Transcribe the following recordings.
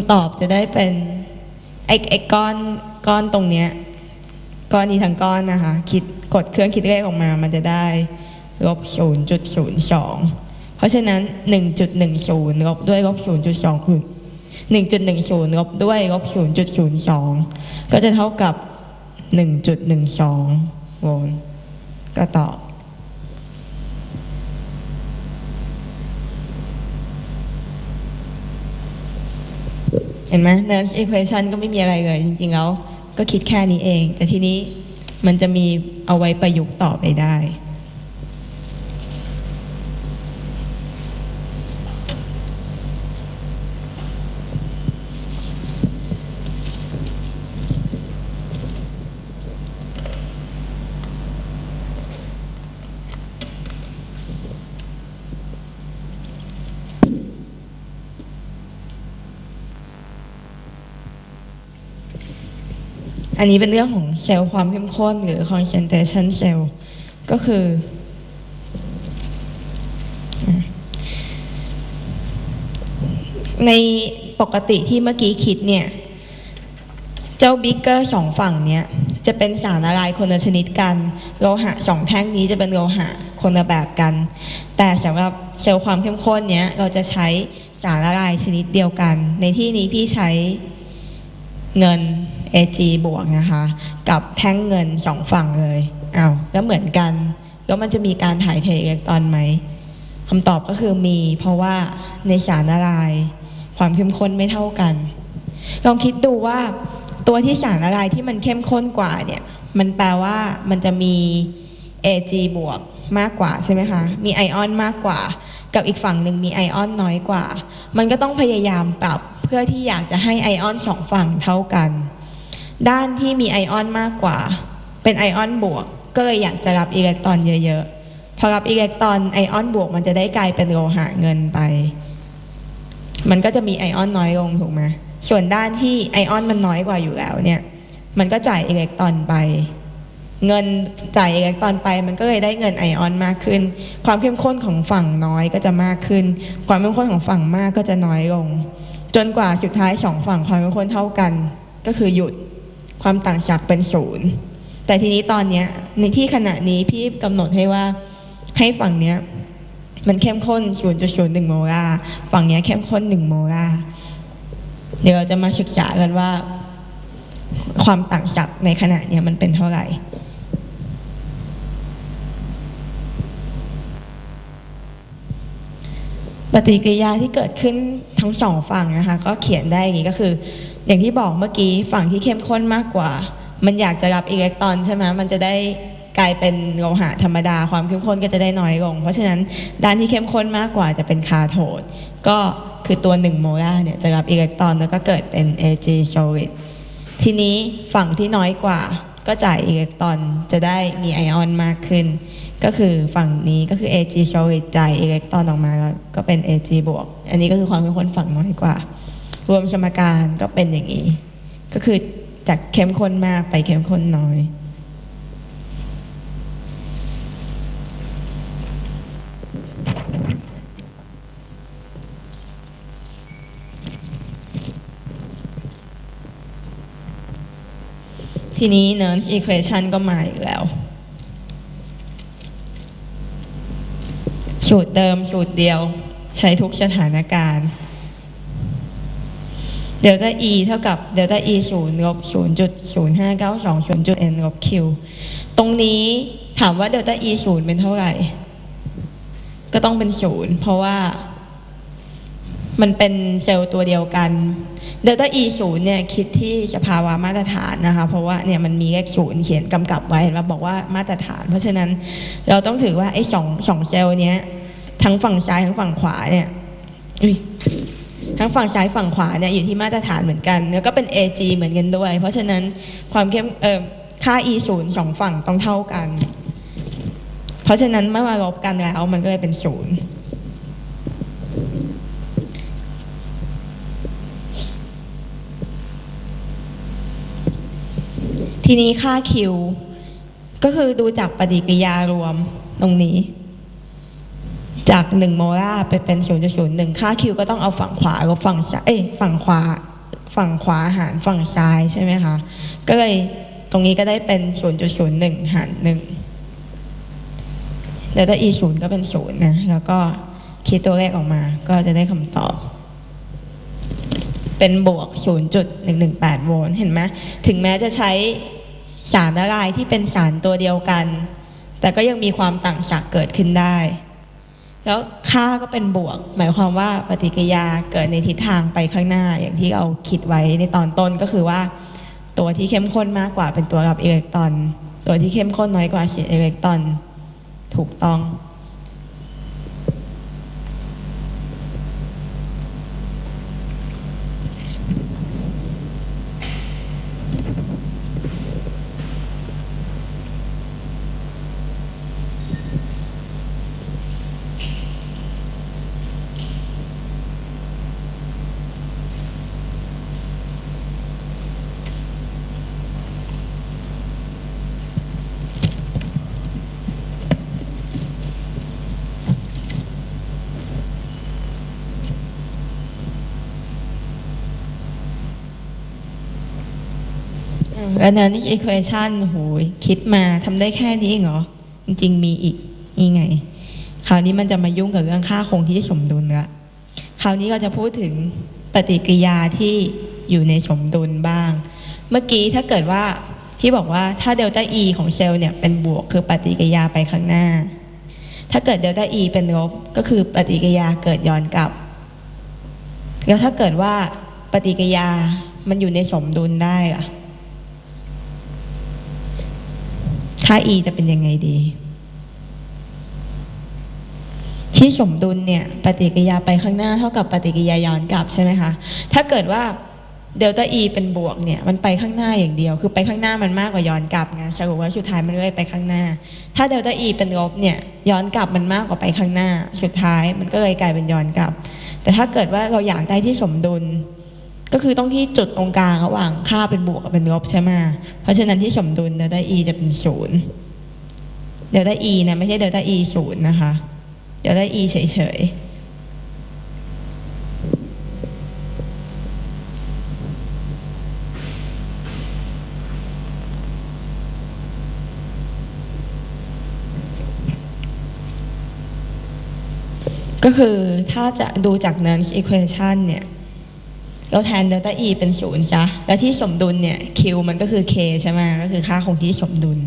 ำตอบจะได้เป็นไอ้ไอ้ก้อนก้อนตรงเนี้ยก้อนนี้ทั้งก้อนนะคะ คิดกดเครื่องคิดเลขออกมา มันจะได้ลบศูนย์จุดศูนย์สองเพราะฉะนั้นหนึ่งจุดหนึ่งศูนย์ลบด้วยลบศูนย์จุดสองหนึ่งจุดหนึ่งศูนย์ลบด้วยลบศูนย์จุดศูนย์สองก็จะเท่ากับหนึ่งจุดหนึ่งสองโวลต์ก็ตอบ เห็นไหมใน equation ก็ไม่มีอะไรเลย จริงๆแล้วก็คิดแค่นี้เอง แต่ทีนี้มันจะมีเอาไว้ประยุกต์ต่อไปได้ อันนี้เป็นเรื่องของเซลล์ความเข้มข้นหรือ concentration cell ก็คือ ในปกติที่เมื่อกี้คิดเนี่ย เจ้าบิ๊กเกอร์สองฝั่งเนี้ยจะเป็นสารละลายคนละชนิดกัน โลหะสองแท่งนี้จะเป็นโลหะคนละแบบกัน แต่สำหรับเซลล์ความเข้มข้นเนี้ยเราจะใช้สารละลายชนิดเดียวกัน ในที่นี้พี่ใช้เงิน AG บวกนะคะ กับแท่งเงินสองฝั่งเลยอ้าวแล้วเหมือนกัน แล้วมันจะมีการถ่ายเทอิเล็กตรอนไหมคำตอบก็คือมี เพราะว่าในสารละลาย ความเข้มข้นไม่เท่ากันลองคิดดูว่าตัวที่สารละลายที่มันเข้มข้นกว่าเนี่ยมันแปลว่ามันจะมี Ag บวกมากกว่าใช่ไหมคะ มีไอออนมากกว่า กับอีกฝั่งหนึ่งมีไอออนน้อยกว่า มันก็ต้องพยายามปรับเพื่อที่อยากจะให้ไอออนสองฝั่งเท่ากัน ด้านที่มีไอออนมากกว่า เป็นไอออนบวก ก็เลยอยากจะรับอิเล็กตรอนเยอะๆ พอรับอิเล็กตรอนไอออนบวกมันจะได้กลายเป็นโลหะเงินไป มันก็จะมีไอออนน้อยลงถูกไหมส่วนด้านที่ไอออนมันน้อยกว่าอยู่แล้วเนี่ย มันก็จ่ายอิเล็กตรอนไป เงินจ่ายอิเล็กตรอนไป มันก็เลยได้เงินไอออนมากขึ้น ความเข้มข้นของฝั่งน้อยก็จะมากขึ้น ความเข้มข้นของฝั่งมากก็จะน้อยลง จนกว่าสุดท้ายสองฝั่งความเข้มข้นเท่ากัน ก็คือหยุด ความต่างจากเป็นศูนย์แต่ทีนี้ตอนเนี้ยในที่ขณะนี้พี่กำหนดให้ว่าให้ฝั่งเนี้ยมันเข้มข้น 0.01 โมลาร์ฝั่งเนี้ยเข้มข้น 1 โมลาร์เดี๋ยวเราจะมาศึกษากันว่า ความต่างศักในขณะเนี้ยมันเป็นเท่าไหร่ปฏิกิริยาที่เกิดขึ้นทั้งสองฝั่งนะคะ ก็เขียนได้อย่างนี้ก็คือ อย่างที่บอกเมื่อกี้ฝั่งที่เข้มข้นมากกว่า มันอยากจะรับอิเล็กตรอนใช่ไหมมันจะได้กลายเป็นโลหะธรรมดาความเข้มข้นก็จะได้น้อยลง เพราะฉะนั้นด้านที่เข้มข้นมากกว่าจะเป็นคาโทดก็คือตัว 1 โมลาร์เนี่ยจะรับอิเล็กตรอนแล้วก็เกิดเป็น Ag solid ทีนี้ฝั่งที่น้อยกว่าก็จ่ายอิเล็กตรอนจะได้มีไอออนมากขึ้น ก็คือฝั่งนี้ก็คือ Ag solid จ่ายอิเล็กตรอนออกมาแล้วก็เป็น Ag บวกอันนี้ก็คือความเข้มข้นฝั่งน้อยกว่า วมสมการก็เป็นอย่างนี้ ก็คือจากเข้มข้นมากไปเข้มข้นน้อยทีนี้ Nernst equation ก็มาอีกแล้ว สูตรเดิมสูตรเดียวใช้ทุกสถานการณ์ เดลต้า e เท่ากับเดลต้า e ศูนย์ลบศูนย์จุดศูนย์ห้าเก้าสองศูนย์จุด n ลบ q ตรงนี้ถามว่าเดลต้า e ศูนย์เป็นเท่าไหร่ ก็ต้องเป็นศูนย์เพราะว่ามันเป็นเซลล์ตัวเดียวกันเดลต้า e ศูนย์เนี่ยคิดที่สภาวะมาตรฐานนะคะ เพราะว่าเนี่ยมันมีเลขศูนย์เขียนกำกับไว้เห็นว่าบอกว่ามาตรฐาน เพราะฉะนั้นเราต้องถือว่าไอ้สองสองเซลล์เนี้ยทั้งฝั่งซ้ายทั้งฝั่งขวาเนี่ยอุ้ย ทั้งฝั่งซ้ายฝั่งขวาเนี่ยอยู่ที่มาตรฐานเหมือนกัน แล้วก็เป็น AG เหมือนกันด้วย เพราะฉะนั้นความเข้มเอ่อค่า E ศูนย์สองฝั่งต้องเท่ากัน เพราะฉะนั้นเมื่อมาลบกันแล้วมันก็เลยเป็นศูนย์ทีนี้ค่า Q ก็คือดูจากปฏิกิริยารวมตรงนี้ จาก1โมลาไปเป็น 0.01 ค่า Q ก็ต้องเอาฝั่งขวาลบฝั่งซ้ายเอ้ยฝั่งขวาฝั่งขวาหารฝั่งซ้ายใช่ไหมคะ ก็เลยตรงนี้ก็ได้เป็น 0.01 หาร1เดลต้า E 0ก็เป็น 0 นะ แล้วก็คิดตัวเลขออกมาก็จะได้คำตอบ เป็นบวก 0.118 โวลต์เห็นไหมถึงแม้จะใช้สารละลายที่เป็นสารตัวเดียวกัน แต่ก็ยังมีความต่างศักย์เกิดขึ้นได้ แล้วค่าก็เป็นบวก หมายความว่าปฏิกิริยาเกิดในทิศทางไปข้างหน้าอย่างที่เราคิดไว้ในตอนต้นก็คือว่า ตัวที่เข้มข้นมากกว่าเป็นตัวรับอิเล็กตรอน ตัวที่เข้มข้นน้อยกว่าเสียอิเล็กตรอน ถูกต้อง อันนั้นนี่ equation โหยคิดมาทำได้แค่นี้เองเหรอ จริง ๆ มีอีกนี่ไง คราวนี้มันจะมายุ่งกับเรื่องค่าคงที่สมดุลละคราวนี้เราจะพูดถึงปฏิกิริยาที่อยู่ในสมดุลบ้าง เมื่อกี้ถ้าเกิดว่าที่บอกว่าถ้าเดลต้า E ของเซลล์เนี่ยเป็นบวกคือปฏิกิริยาไปข้างหน้า ถ้าเกิดเดลต้า E เป็นลบก็คือปฏิกิริยาเกิดย้อนกลับ แล้วถ้าเกิดว่าปฏิกิริยามันอยู่ในสมดุลได้อะ ค่า e จะเป็นยังไงดี ที่สมดุลเนี่ย ปฏิกิริยาไปข้างหน้าเท่ากับปฏิกิริยาย้อนกลับใช่ไหมคะ ถ้าเกิดว่าเดลต้า e เป็นบวกเนี่ย มันไปข้างหน้าอย่างเดียว คือไปข้างหน้ามันมากกว่าย้อนกลับไงสรุปว่าสุดท้ายมันเลยไปข้างหน้า ถ้าเดลต้า e เป็นลบเนี่ย ย้อนกลับมันมากกว่าไปข้างหน้า สุดท้ายมันก็เลยกลายเป็นย้อนกลับ แต่ถ้าเกิดว่าเราอยากได้ที่สมดุล ก็คือต้องที่จุดตรงกลางระหว่างค่าเป็นบวกกับเป็นลบใช่ไหมเพราะฉะนั้นที่สมดุลเดลต้า e จะเป็นศูนย์เดลต้า e นะไม่ใช่เดลต้า e ศูนย์นะคะเดลต้า e เฉยๆก็คือถ้าจะดูจาก Nernst equation เนี่ย เราแทนเดลต้า e เป็นศูนย์จ้ะแล้วที่สมดุลเนี่ย q มันก็คือ k ใช่ไหมก็คือค่าคงที่สมดุล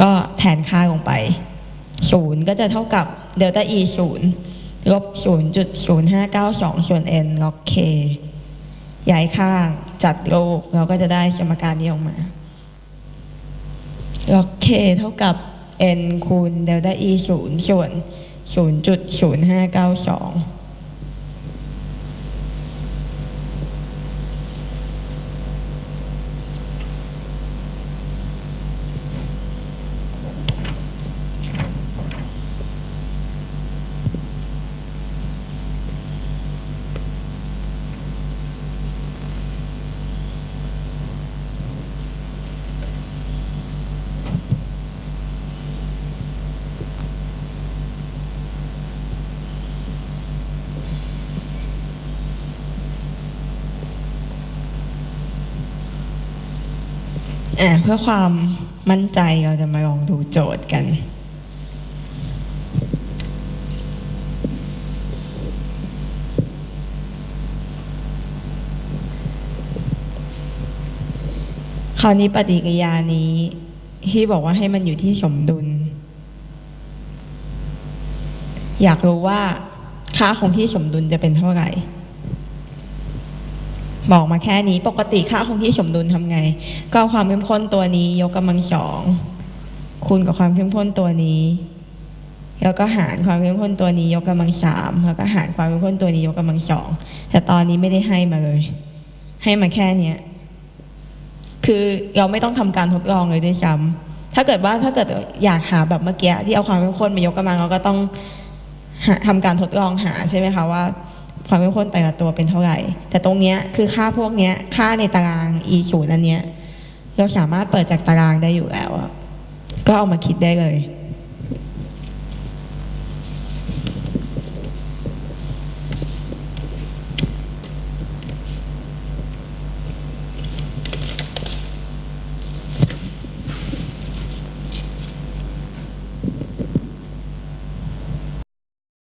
ก็แทนค่าลงไปศูนย์ก็จะเท่ากับเดลต้า e ศูนย์ลบศูนย์จุดศูนย์ห้าเก้าสองส่วน n ลบ k ย้ายข้างจัดโลกเราก็จะได้สมการนี้ออกมาลบ k เท่ากับ n คูณเดลต้า e ศูนย์ส่วนศูนย์จุดศูนย์ห้าเก้าสอง เพื่อความมั่นใจเราจะมาลองดูโจทย์กัน คราวนี้ปฏิกิริยานี้ ที่บอกว่าให้มันอยู่ที่สมดุล อยากรู้ว่าค่าคงที่สมดุลจะเป็นเท่าไหร่ บอกมาแค่นี้ปกติค่าคงที่สมดุลทำไง ก็เอาความเข้มข้นตัวนี้ ยกกำลังสองคูณกับความเข้มข้นตัวนี้ แล้วก็หารความเข้มข้นตัวนี้ ยกกำลังสามแล้วก็หารความเข้มข้นตัวนี้ยกกำลังสองแต่ตอนนี้ไม่ได้ให้มาเลย ให้มาแค่เนี้ยคือเราไม่ต้องทำการทดลองเลยด้วยซ้ำถ้าเกิดว่าถ้าเกิดอยากหาแบบเมื่อกี้ที่เอาความเข้มข้นมายกกำลังเราก็ต้องหาทำการทดลองหาใช่ไหมคะว่า ความเข้มข้นแต่ละตัวเป็นเท่าไหร่ แต่ตรงเนี้ยคือค่าพวกเนี้ยค่าในตาราง e ศูนย์อันเนี้ยเราสามารถเปิดจากตารางได้อยู่แล้วก็เอามาคิดได้เลย